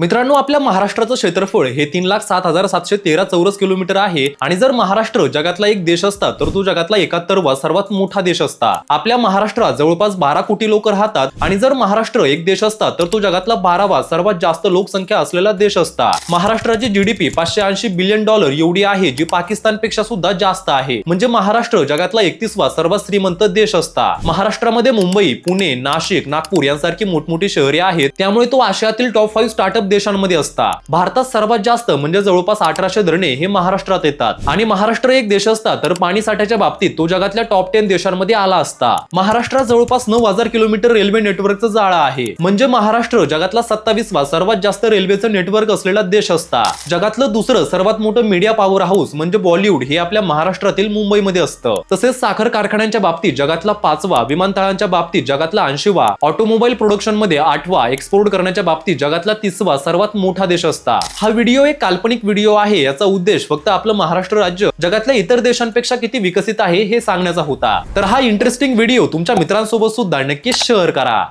मित्रांनो आपल्या महाराष्ट्राचं क्षेत्रफळ हे तीन लाख सात हजार सातशे तेरा चौरस किलोमीटर आहे. आणि जर महाराष्ट्र जगातला एक देश असता तर तो जगातला एकाहत्तरवा सर्वात मोठा देश असता. आपल्या महाराष्ट्रात जवळपास बारा कोटी लोक राहतात. आणि जर महाराष्ट्र एक देश असता तर तो जगातला बारावा सर्वात जास्त लोकसंख्या असलेला देश असता. महाराष्ट्राची जीडीपी पाचशे ऐंशी बिलियन डॉलर एवढी आहे जी पाकिस्तानपेक्षा सुद्धा जास्त आहे. म्हणजे महाराष्ट्र जगातला एकतीसवा सर्वात श्रीमंत देश असता. महाराष्ट्रामध्ये मुंबई पुणे नाशिक नागपूर यांसारखी मोठमोठी शहरे आहेत. त्यामुळे तो आशियातील टॉप फाईव्ह स्टार्टअप देशांमध्ये असता. भारतात सर्वात जास्त म्हणजे जवळपास अठराशे धरणे हे महाराष्ट्रात येतात. आणि महाराष्ट्र एक देश असता तर पाणी साठ्याच्या बाबतीत तो जगातल्या टॉप टेन देशांमध्ये आला असता. महाराष्ट्रात जवळपास नऊ हजार किलोमीटर रेल्वे नेटवर्कचं जाळं आहे. म्हणजे महाराष्ट्र जगातला सत्तावीसवा सर्वात जास्त रेल्वेचं नेटवर्क असलेला देश असता. जगातलं दुसरं सर्वात मोठं मीडिया पॉवर हाऊस म्हणजे बॉलिवूड हे आपल्या महाराष्ट्रातील मुंबईमध्ये असतं. तसेच साखर कारखान्यांच्या बाबतीत जगातला पाचवा विमानतळांच्या बाबतीत जगातला ऐंशीवा ऑटोमोबाईल प्रोडक्शनमध्ये आठवा एक्सपोर्ट करण्याच्या बाबतीत जगातला तिसवा सर्वात मोठा देश असता. हा व्हिडिओ एक काल्पनिक व्हिडिओ आहे याचा उद्देश फक्त आपलं महाराष्ट्र राज्य जगातल्या इतर देशांपेक्षा किती विकसित आहे हे सांगण्याचा होता. तर हा इंटरेस्टिंग व्हिडिओ तुमच्या मित्रांसोबत सुद्धा नक्कीच शेअर करा.